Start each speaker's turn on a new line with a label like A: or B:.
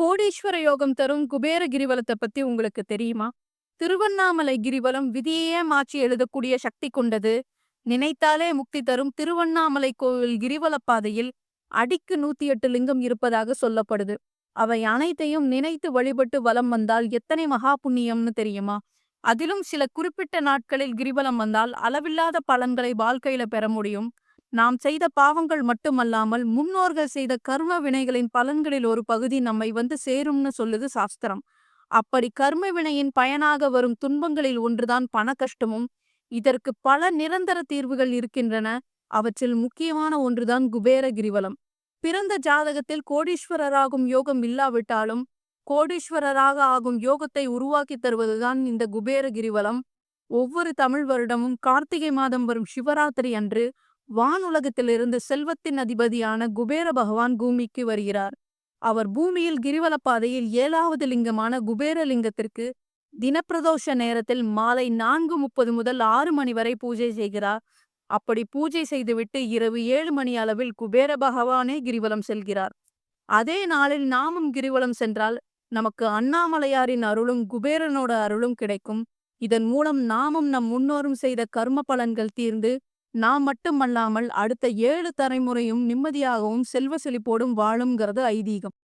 A: கோடீஸ்வர யோகம் தரும் குபேர கிரிவலத்தை பத்தி உங்களுக்கு தெரியுமா? திருவண்ணாமலை கிரிவலம் விதியே மாற்றி எழுதக்கூடிய சக்தி கொண்டது. நினைத்தாலே முக்தி தரும் திருவண்ணாமலை கோவில் கிரிவல பாதையில் அடிக்கு நூத்தி எட்டு லிங்கம் இருப்பதாக சொல்லப்படுது. அவை அனைத்தையும் நினைத்து வழிபட்டு வலம் வந்தால் எத்தனை மகா புண்ணியம்னு தெரியுமா? அதிலும் சில குறிப்பிட்ட நாட்களில் கிரிவலம் வந்தால் அளவில்லாத பலன்களை வாழ்க்கையில பெற முடியும். நாம் செய்த பாவங்கள் மட்டுமல்லாமல் முன்னோர்கள் செய்த கர்ம வினைகளின் பலன்களில் ஒரு பகுதி நம்மை வந்து சேரும்னு சொல்லுது சாஸ்திரம். அப்படி கர்ம வினையின் பயனாக வரும் துன்பங்களில் ஒன்றுதான் பண கஷ்டமும் இதற்கு பல நிரந்தர தீர்வுகள் இருக்கின்றன. அவற்றில் முக்கியமான ஒன்றுதான் குபேர கிரிவலம். பிறந்த ஜாதகத்தில் கோடீஸ்வரராகும் யோகம் இல்லாவிட்டாலும் கோடீஸ்வரராக ஆகும் யோகத்தை உருவாக்கி தருவதுதான் இந்த குபேர கிரிவலம். ஒவ்வொரு தமிழ் வருடமும் கார்த்திகை மாதம் வரும் சிவராத்திரி அன்று வானுலகத்திலிருந்து செல்வத்தின் அதிபதியான குபேர பகவான் பூமிக்கு வருகிறார். அவர் பூமியில் கிரிவல பாதையில் ஏழாவது லிங்கமான குபேர லிங்கத்திற்கு தினப்பிரதோஷ நேரத்தில் மாலை நான்கு முப்பது முதல் ஆறு மணி வரை பூஜை செய்கிறார். அப்படி பூஜை செய்துவிட்டு இரவு ஏழு மணி அளவில் குபேர பகவானே கிரிவலம் செல்கிறார். அதே நாளில் நாமும் கிரிவலம் சென்றால் நமக்கு அண்ணாமலையாரின் அருளும் குபேரனோட அருளும் கிடைக்கும். இதன் மூலம் நாமும் நம் முன்னோரும் செய்த கர்ம பலன்கள் தீர்ந்து நாம் மட்டுமல்லாமல் அடுத்த ஏழு தலைமுறையும் நிம்மதியாகவும் செல்வ செழிப்போடும் வாழுங்கிறது ஐதீகம்.